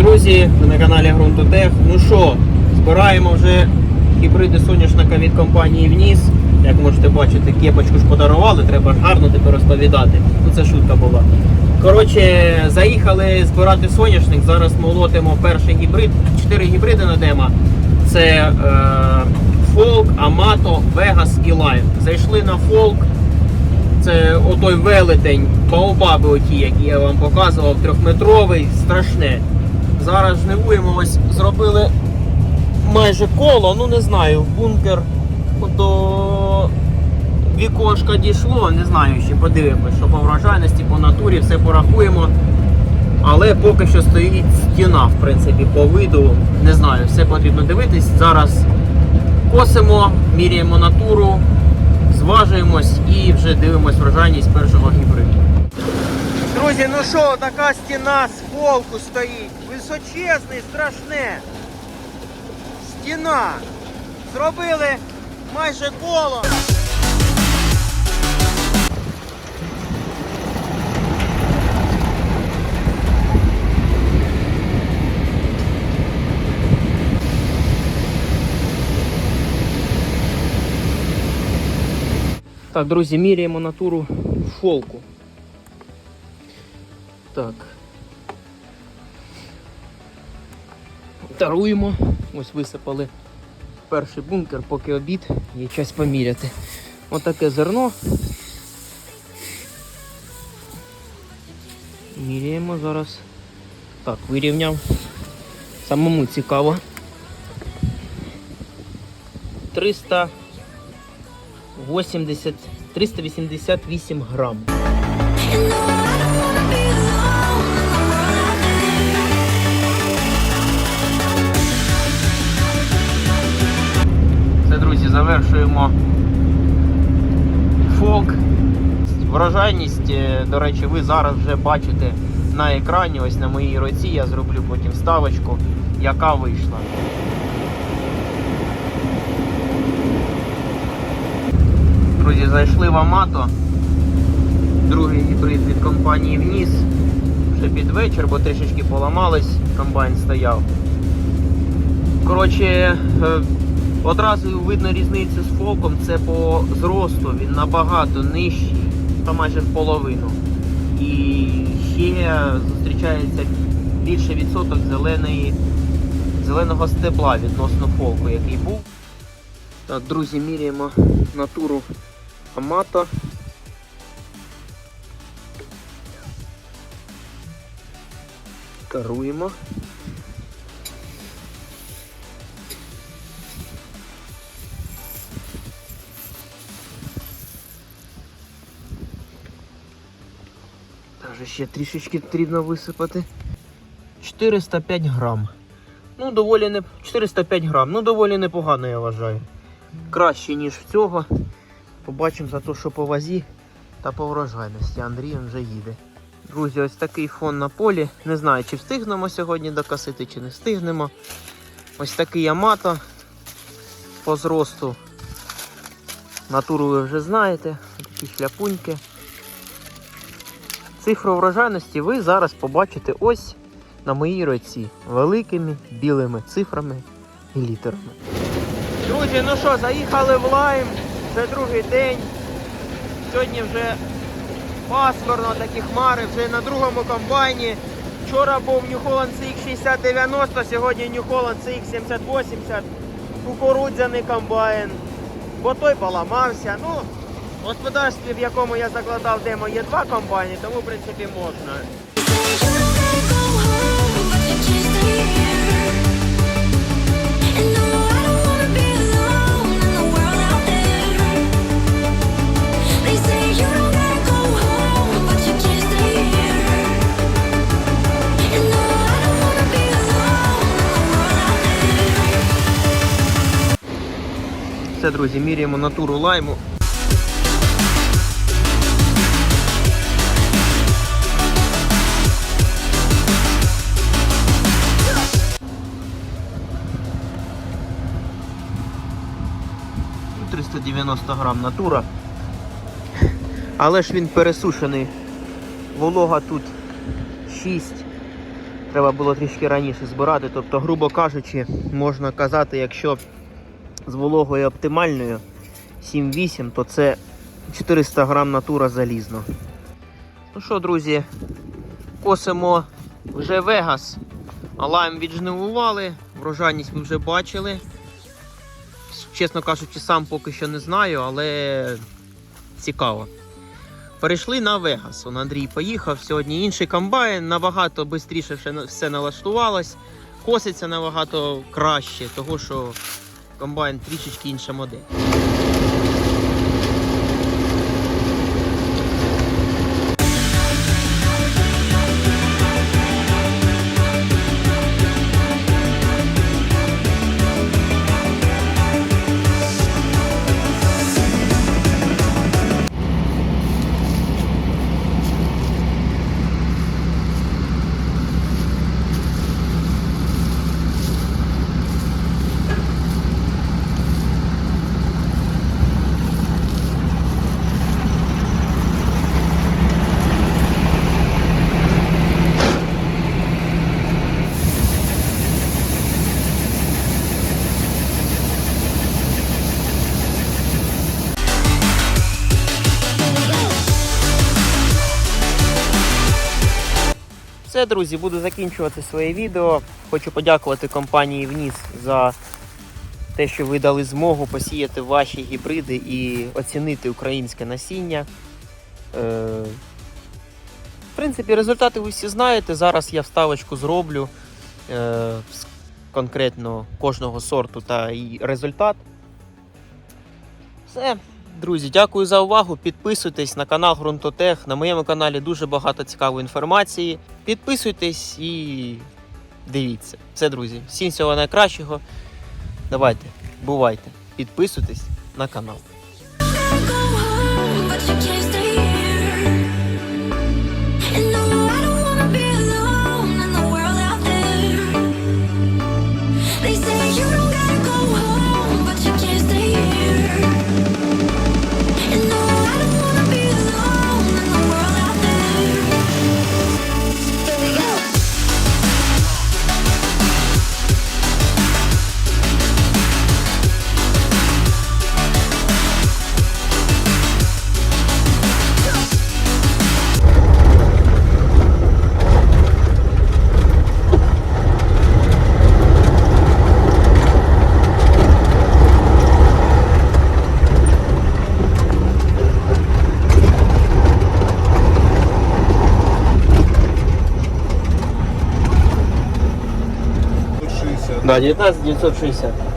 Друзі! Ви на каналі Грунтотех. Ну що, збираємо вже гібриди соняшника від компанії Вніс. Як можете бачити, кепочку ж подарували, треба гарно тепер розповідати. Ну це шутка була. Коротше, заїхали збирати соняшник. Зараз молотимо перший гібрид. Чотири гібриди на демо. Це е, Folk, Amato, Vegas і Lime. Зайшли на Folk. Це отой велетень, баобаби оті, які я вам показував, трьохметровий, страшне. Зараз жнивуємо, ось зробили майже коло, ну не знаю, бункер до вікошка дійшло, не знаю ще подивимось, що по врожайності, по натурі, все порахуємо. Але поки що стоїть стіна, в принципі, по виду. Не знаю, все потрібно дивитись. Зараз косимо, міряємо натуру, зважуємось і вже дивимось врожайність першого гібриду. Друзі, ну що, така стіна з полку стоїть. Височезний, страшне. Стіна. Зробили майже коло. Так, друзі, міряємо натуру фолку. Так. Таруємо. Ось висипали перший бункер, поки обід, є час поміряти. Отаке зерно. Міряємо зараз. Так, вирівняв. Самому цікаво. 380, 388 грам. Завершуємо фолк. Врожайність, е, до речі, ви зараз вже бачите на екрані, ось на моїй руці, я зроблю потім ставочку, яка вийшла. Друзі, зайшли в Амато. Другий гібрид від компанії Вніс. Вже під вечір, бо трішечки поламались, комбайн стояв. Коротше, е, одразу видно різницю з фолком, це по зросту, він набагато нижчий, та майже в половину. І ще зустрічається більше відсоток зеленої, зеленого стебла відносно фолку, який був. Так, друзі, міряємо натуру Амато. Таруємо. Ще трішечки потрібно висипати. 405 грам. Ну, доволі не 405 грам. Ну, доволі непогано, я вважаю. Краще, ніж в цього. Побачимо за те, що по вазі та по врожайності. Андрій вже їде. Друзі, ось такий фон на полі. Не знаю, чи встигнемо сьогодні докосити, чи не встигнемо. Ось такий Ямато по зросту. Натуру ви вже знаєте. Такі шляпуньки. Цифру врожайності ви зараз побачите ось на моїй руці. Великими білими цифрами і літерами. Друзі, ну що, заїхали в лайм. Це другий день. Сьогодні вже пасмурно, такі хмари, вже на другому комбайні. Вчора був New Holland CX6090, сьогодні New Holland CX7080. Кукурудзяний комбайн. Бо той поламався. Ну, в господарстві, в якому я закладав демо, є два комбайни, тому в принципі можна. They say you don't gotta 390 грам натура. Але ж він пересушений. Волога тут 6 Треба було трішки раніше збирати. Тобто, грубо кажучи, можна казати, якщо з вологою оптимальною 7-8, то це 400 грам натура залізно. Ну що, друзі, косимо вже Вегас. Алаєм віджнивували, врожайність ви вже бачили. Чесно кажучи, сам поки що не знаю, але цікаво. Перейшли на Вегас. Он Андрій поїхав. Сьогодні інший комбайн, набагато швидше все, налаштувалось. Коситься набагато краще, того що комбайн трішечки інша модель. Все, друзі, буду закінчувати своє відео. Хочу подякувати компанії Вніс за те, що ви дали змогу посіяти ваші гібриди і оцінити українське насіння. Е, В принципі, результати ви всі знаєте. Зараз я вставочку зроблю е, з конкретно кожного сорту та результат. Все. Друзі, дякую за увагу. Підписуйтесь на канал Грунтотех. На моєму каналі дуже багато цікавої інформації. Підписуйтесь і дивіться. Все, друзі. Всім всього найкращого. Давайте, бувайте, підписуйтесь на канал. Да, 19 960.